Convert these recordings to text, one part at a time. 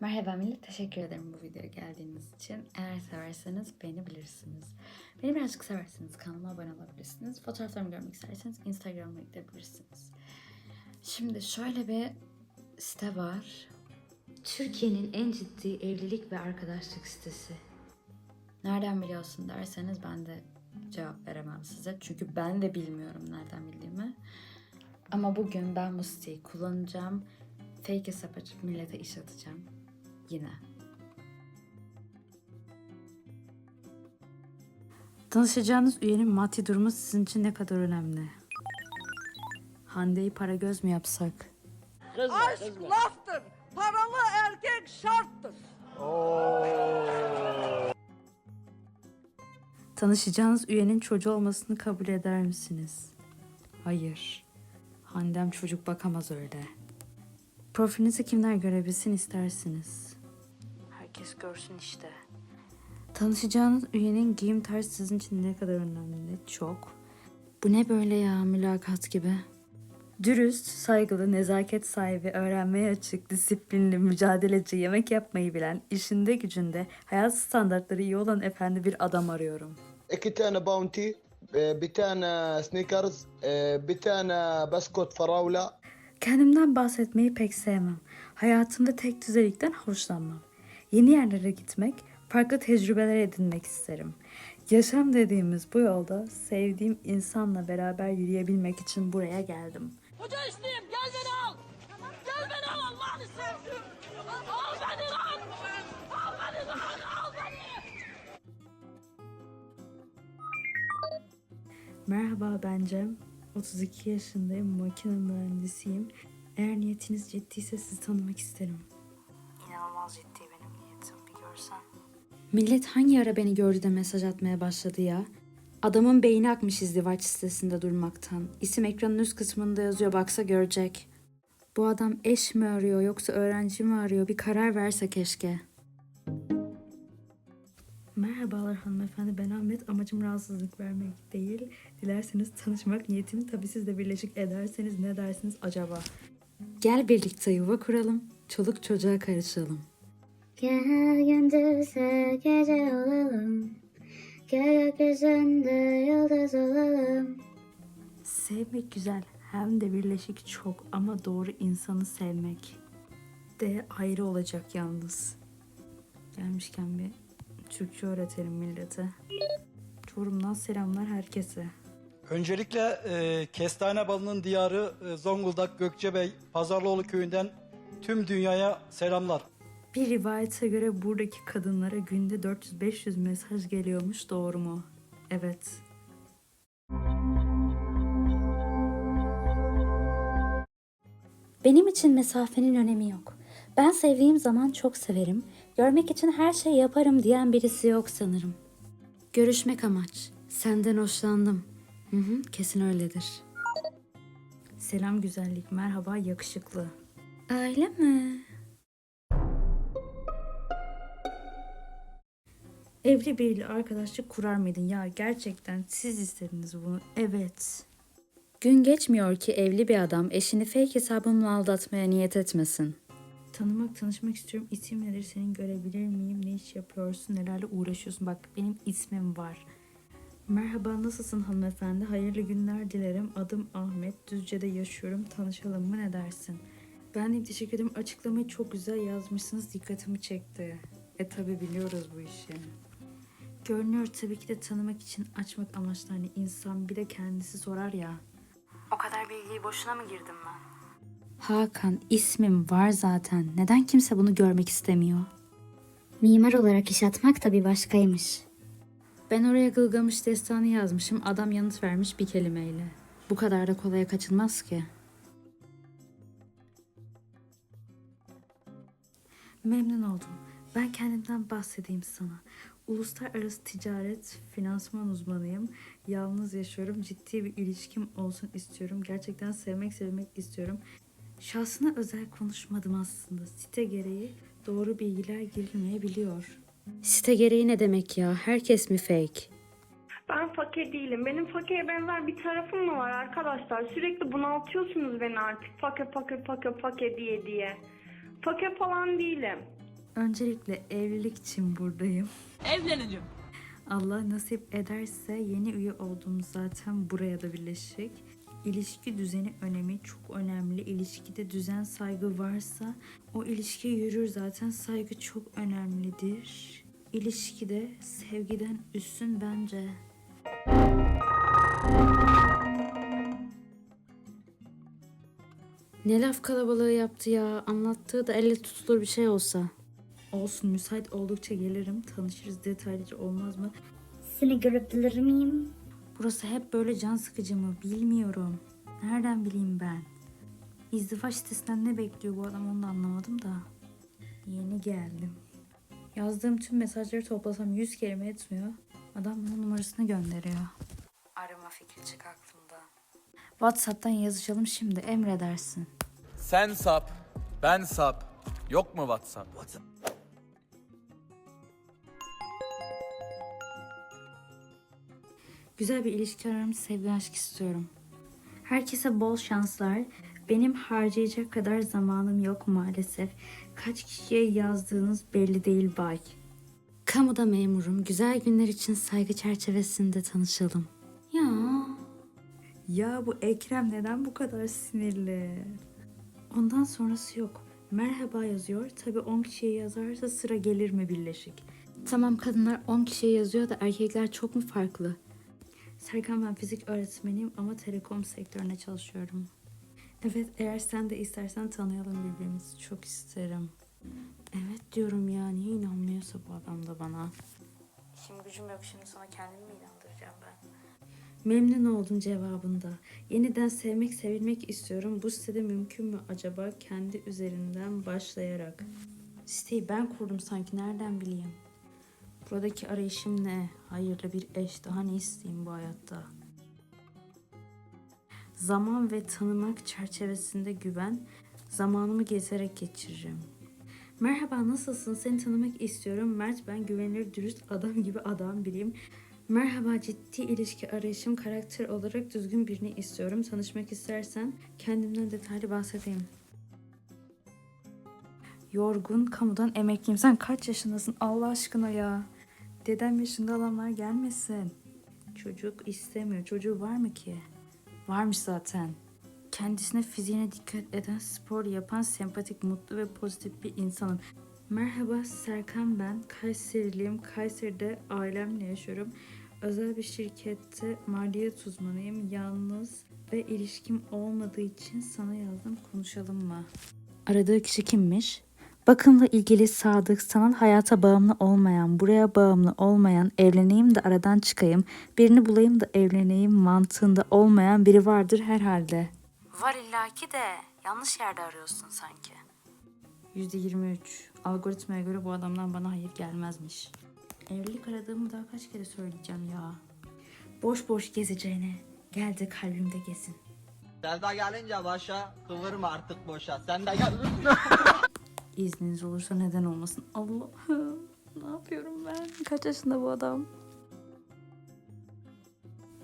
Merhaba millet, teşekkür ederim bu videoya geldiğiniz için. Eğer severseniz beğenebilirsiniz. Beni birazcık severseniz kanalıma abone olabilirsiniz. Fotoğraflarımı görmek isterseniz Instagram'a gidebilirsiniz. Şimdi şöyle bir site var. Türkiye'nin en ciddi evlilik ve arkadaşlık sitesi. Nereden biliyorsun derseniz ben de cevap veremem size. Çünkü ben de bilmiyorum nereden bildiğimi. Ama bugün ben bu siteyi kullanacağım. Fake hesap açıp millete iş atacağım. Yine. Tanışacağınız üyenin maddi durumu sizin için ne kadar önemli? Hande'yi para göz mü yapsak? Aşk laftır. Paralı erkek şarttır. Tanışacağınız üyenin çocuğu olmasını kabul eder misiniz? Hayır. Handem çocuk bakamaz öyle. Profilinizi kimler görebilsin istersiniz? herkes görsün işte. Tanışacağınız üyenin giyim tarzı sizin için ne kadar önemli? Çok. Bu ne böyle ya mülakat gibi? Dürüst, saygılı, nezaket sahibi, öğrenmeye açık, disiplinli, mücadeleci, yemek yapmayı bilen, işinde gücünde, hayat standartları iyi olan efendi bir adam arıyorum. İki tane bounty, e, bir tane sneakers, e, bir tane baskot faravla. Kendimden bahsetmeyi pek sevmem. Hayatımda tek düzelikten hoşlanmam. Yeni yerlere gitmek, farklı tecrübeler edinmek isterim. Yaşam dediğimiz bu yolda sevdiğim insanla beraber yürüyebilmek için buraya geldim. Hoca isteyeyim gel beni al. Gel beni al Allah'ını sevdim. Al beni lan. Al beni lan. Al beni. Merhaba ben Cem. 32 yaşındayım, makine mühendisiyim. Eğer niyetiniz ciddiyse sizi tanımak isterim. Millet hangi ara beni gördü de mesaj atmaya başladı ya? Adamın beyni akmış izdivaç sitesinde durmaktan. İsim ekranın üst kısmında yazıyor baksa görecek. Bu adam eş mi arıyor yoksa öğrenci mi arıyor bir karar verse keşke. Merhabalar hanımefendi ben Ahmet. Amacım rahatsızlık vermek değil. Dilerseniz tanışmak niyetim. Tabii siz de birleşik ederseniz ne dersiniz acaba? Gel birlikte yuva kuralım. Çoluk çocuğa karışalım. Gel gündüzse gece olalım Gökyüzünde yıldız olalım Sevmek güzel. Hem de birleşik çok ama doğru insanı sevmek de ayrı olacak yalnız. Gelmişken bir Türkçe öğretelim millete. Çorum'dan selamlar herkese. Öncelikle e, kestane balının diyarı e, Zonguldak Gökçebey Pazarlıoğlu köyünden tüm dünyaya selamlar. Bir rivayete göre buradaki kadınlara günde 400-500 mesaj geliyormuş doğru mu? Evet. Benim için mesafenin önemi yok. Ben sevdiğim zaman çok severim. Görmek için her şey yaparım diyen birisi yok sanırım. Görüşmek amaç. Senden hoşlandım. Hı hı, kesin öyledir. Selam güzellik, merhaba yakışıklı. Öyle mi? Evli biriyle arkadaşlık kurar mıydın? Ya gerçekten siz istediniz bunu. Evet. Gün geçmiyor ki evli bir adam eşini fake hesabımla aldatmaya niyet etmesin. Tanımak, tanışmak istiyorum. İsim nedir? Senin görebilir miyim? Ne iş yapıyorsun? Nelerle uğraşıyorsun? Bak benim ismim var. Merhaba, nasılsın hanımefendi? Hayırlı günler dilerim. Adım Ahmet. Düzce'de yaşıyorum. Tanışalım mı? Ne dersin? Ben de teşekkür ederim. Açıklamayı çok güzel yazmışsınız. Dikkatimi çekti. E tabi biliyoruz bu işi. Görünüyor tabii ki de tanımak için açmak amaçlı hani insan bir de kendisi sorar ya. O kadar bilgiyi boşuna mı girdim ben? Hakan ismim var zaten. Neden kimse bunu görmek istemiyor? Mimar olarak iş atmak da bir başkaymış Ben oraya Gılgamış destanı yazmışım. Adam yanıt vermiş bir kelimeyle. Bu kadar da kolaya kaçılmaz ki. Memnun oldum. Ben kendimden bahsedeyim sana. Uluslararası ticaret, finansman uzmanıyım. Yalnız yaşıyorum. Ciddi bir ilişkim olsun istiyorum. Gerçekten sevmek sevmek istiyorum. Şahsına özel konuşmadım aslında. Site gereği doğru bilgiler girilmeyebiliyor. Site gereği ne demek ya? Herkes mi fake? Ben fakir değilim. Benim fakire benzer bir tarafım mı var arkadaşlar? Sürekli bunaltıyorsunuz beni artık. Fakir fakir fakir fakir diye diye. Fakir falan değilim. Öncelikle evlilik için buradayım. Evleneceğim. Allah nasip ederse yeni üye olduğum zaten buraya da birleşik. İlişki düzeni önemi çok önemli. İlişkide düzen saygı varsa o ilişki yürür zaten saygı çok önemlidir. İlişkide sevgiden üstün bence. Ne laf kalabalığı yaptı ya. Anlattığı da elle tutulur bir şey olsa. Olsun müsait oldukça gelirim. Tanışırız detaylıca olmaz mı? Seni görebilir miyim? Burası hep böyle can sıkıcı mı bilmiyorum. Nereden bileyim ben? İzdivaç sitesinden ne bekliyor bu adam onu da anlamadım da. Yeni geldim. Yazdığım tüm mesajları toplasam 100 kelime etmiyor. Adam bana numarasını gönderiyor. Arama fikri çık aklımda. Whatsapp'tan yazışalım şimdi emredersin. Sen sap, ben sap. Yok mu WhatsApp? Güzel bir ilişki ararım, sevgi aşk istiyorum. Herkese bol şanslar. Benim harcayacak kadar zamanım yok maalesef. Kaç kişiye yazdığınız belli değil bay. Kamuda memurum. Güzel günler için saygı çerçevesinde tanışalım. Ya. Ya bu Ekrem neden bu kadar sinirli? Ondan sonrası yok. Merhaba yazıyor. Tabii 10 kişiye yazarsa sıra gelir mi birleşik? Tamam kadınlar 10 kişiye yazıyor da erkekler çok mu farklı? Serkan ben fizik öğretmeniyim ama telekom sektörüne çalışıyorum. Evet eğer sen de istersen tanıyalım birbirimizi çok isterim. Evet diyorum ya niye inanmıyorsa bu adam da bana. İşim gücüm yok şimdi sana kendimi mi inandıracağım ben? Memnun oldum cevabında. Yeniden sevmek sevilmek istiyorum. Bu sitede mümkün mü acaba kendi üzerinden başlayarak? Siteyi ben kurdum sanki nereden bileyim? Buradaki arayışım ne? Hayırlı bir eş daha ne isteyeyim bu hayatta? Zaman ve tanımak çerçevesinde güven, zamanımı gezerek geçiririm. Merhaba nasılsın? Seni tanımak istiyorum. Mert ben güvenilir, dürüst adam gibi adam biriyim. Merhaba ciddi ilişki arayışım karakter olarak düzgün birini istiyorum. Tanışmak istersen kendimden detaylı bahsedeyim. Yorgun, kamudan emekliyim. Sen kaç yaşındasın Allah aşkına ya? Dedem yaşında adamlar gelmesin. Çocuk istemiyor. Çocuğu var mı ki? Varmış zaten. Kendisine fiziğine dikkat eden, spor yapan, sempatik, mutlu ve pozitif bir insanım. Merhaba Serkan ben. Kayseriliyim. Kayseri'de ailemle yaşıyorum. Özel bir şirkette maliyet uzmanıyım. Yalnız ve ilişkim olmadığı için sana yazdım. Konuşalım mı? Aradığı kişi kimmiş? Bakımla ilgili sadık, sanal hayata bağımlı olmayan, buraya bağımlı olmayan, evleneyim de aradan çıkayım, birini bulayım da evleneyim mantığında olmayan biri vardır herhalde. Var illaki de yanlış yerde arıyorsun sanki. %23. Algoritmaya göre bu adamdan bana hayır gelmezmiş. Evlilik aradığımı daha kaç kere söyleyeceğim ya. Boş boş gezeceğine gel de kalbimde gezin. Selda gelince başa kıvırma artık boşa. Sen de gel. İzniniz olursa neden olmasın. Allah'ım ne yapıyorum ben? Kaç yaşında bu adam?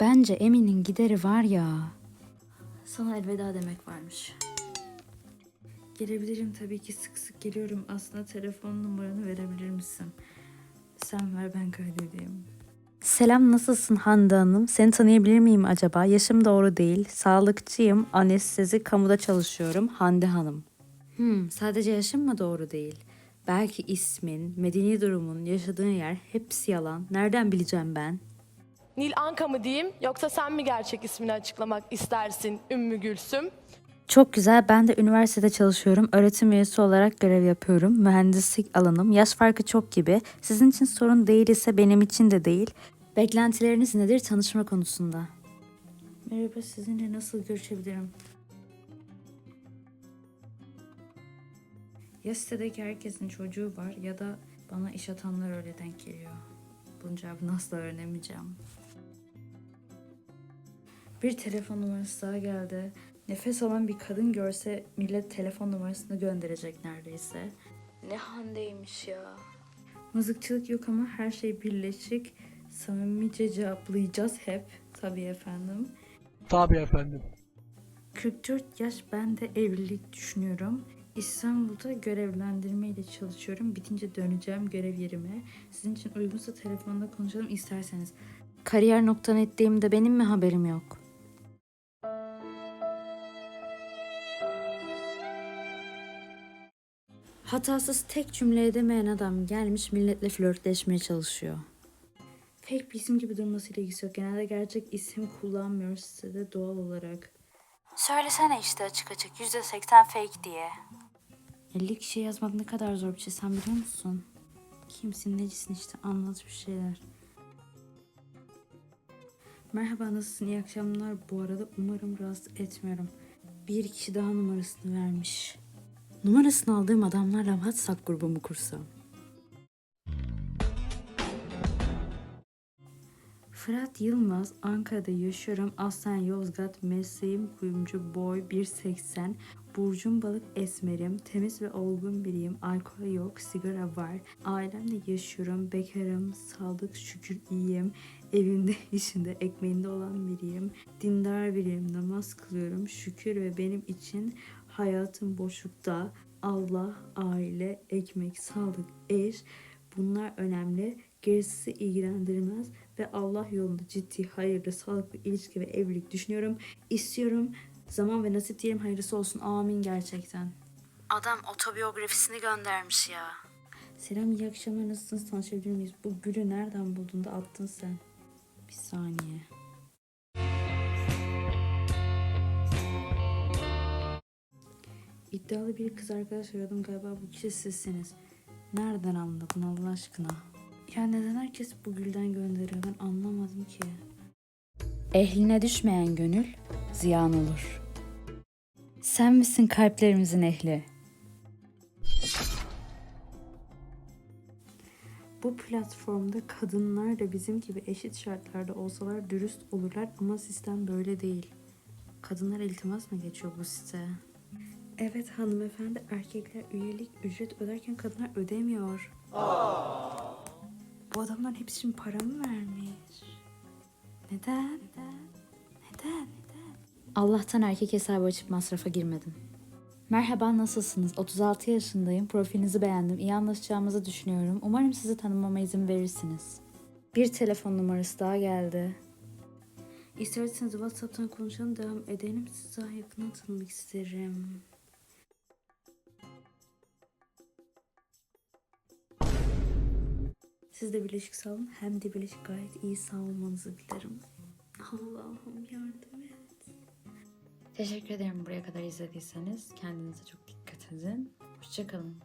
Bence Emin'in gideri var ya. Sana elveda demek varmış. Gelebilirim tabii ki sık sık geliyorum. Aslında telefon numaranı verebilir misin? Sen ver ben kaydedeyim. Selam nasılsın Hande Hanım? Seni tanıyabilir miyim acaba? Yaşım doğru değil. Sağlıkçıyım. Anestezi kamuda çalışıyorum. Hande Hanım. Hmm, sadece yaşın mı doğru değil? Belki ismin, medeni durumun, yaşadığın yer hepsi yalan. Nereden bileceğim ben? Nil Anka mı diyeyim yoksa sen mi gerçek ismini açıklamak istersin Ümmü Gülsüm? Çok güzel. Ben de üniversitede çalışıyorum. Öğretim üyesi olarak görev yapıyorum. Mühendislik alanım. Yaş farkı çok gibi. Sizin için sorun değil ise benim için de değil. Beklentileriniz nedir tanışma konusunda? Merhaba, sizinle nasıl görüşebilirim? Ya sitedeki herkesin çocuğu var ya da bana iş atanlar öyle denk geliyor. Bunun cevabını asla öğrenemeyeceğim. Bir telefon numarası daha geldi. Nefes alan bir kadın görse millet telefon numarasını gönderecek neredeyse. Ne handeymiş ya. Mızıkçılık yok ama her şey birleşik. Samimice cevaplayacağız hep. Tabii efendim. Tabii efendim. 44 yaş ben de evlilik düşünüyorum. İstanbul'da görevlendirme ile çalışıyorum. Bitince döneceğim görev yerime. Sizin için uygunsa telefonda konuşalım isterseniz. Kariyer.net'teyim benim mi haberim yok? Hatasız tek cümle edemeyen adam gelmiş milletle flörtleşmeye çalışıyor. Fake bir isim gibi durmasıyla ilgisi yok. Genelde gerçek isim kullanmıyoruz sitede doğal olarak. Söylesene işte açık açık %80 fake diye. 50 kişi yazmak ne kadar zor bir şey sen biliyor musun? Kimsin necisin işte anlat bir şeyler. Merhaba nasılsın iyi akşamlar bu arada umarım rahatsız etmiyorum. Bir kişi daha numarasını vermiş. Numarasını aldığım adamlarla WhatsApp grubumu kursam. Fırat Yılmaz, Ankara'da yaşıyorum. Aslen Yozgat, mesleğim kuyumcu, boy 1.80. Burcum balık esmerim, temiz ve olgun biriyim. Alkol yok, sigara var. Ailemle yaşıyorum, bekarım, sağlık şükür iyiyim. Evimde, işinde, ekmeğinde olan biriyim. Dindar biriyim, namaz kılıyorum. Şükür ve benim için hayatım boşlukta. Allah, aile, ekmek, sağlık, eş bunlar önemli. Gerisi ilgilendirmez ve Allah yolunda ciddi, hayırlı, sağlıklı ilişki ve evlilik düşünüyorum. İstiyorum. Zaman ve nasip diyelim hayırlısı olsun. Amin gerçekten. Adam otobiyografisini göndermiş ya. Selam iyi akşamlar nasılsınız tanışabilir miyiz? Bu gülü nereden buldun da attın sen? Bir saniye. İddialı bir kız arkadaş aradım galiba bu kişi sizsiniz. Nereden anladın Allah aşkına? Ya neden herkes bu gülden gönderiyor ben anlamadım ki. Ehline düşmeyen gönül ziyan olur. Sen misin kalplerimizin ehli? Bu platformda kadınlar da bizim gibi eşit şartlarda olsalar dürüst olurlar ama sistem böyle değil. Kadınlar iltimas mı geçiyor bu site? Evet hanımefendi erkekler üyelik ücret öderken kadınlar ödemiyor. Bu adamların hepsi için para mı vermiş? Neden? Neden? Neden? Allah'tan erkek hesabı açıp masrafa girmedim. Merhaba nasılsınız? 36 yaşındayım. Profilinizi beğendim. İyi anlaşacağımızı düşünüyorum. Umarım sizi tanımama izin verirsiniz. Bir telefon numarası daha geldi. İsterseniz WhatsApp'tan konuşalım devam edelim. Sizi daha yakından tanımak isterim. Siz de Birleşik sağ hem de Birleşik gayet iyi sağlamanızı dilerim. Allah'ım yardım et. Teşekkür ederim buraya kadar izlediyseniz. Kendinize çok dikkat edin. Hoşçakalın.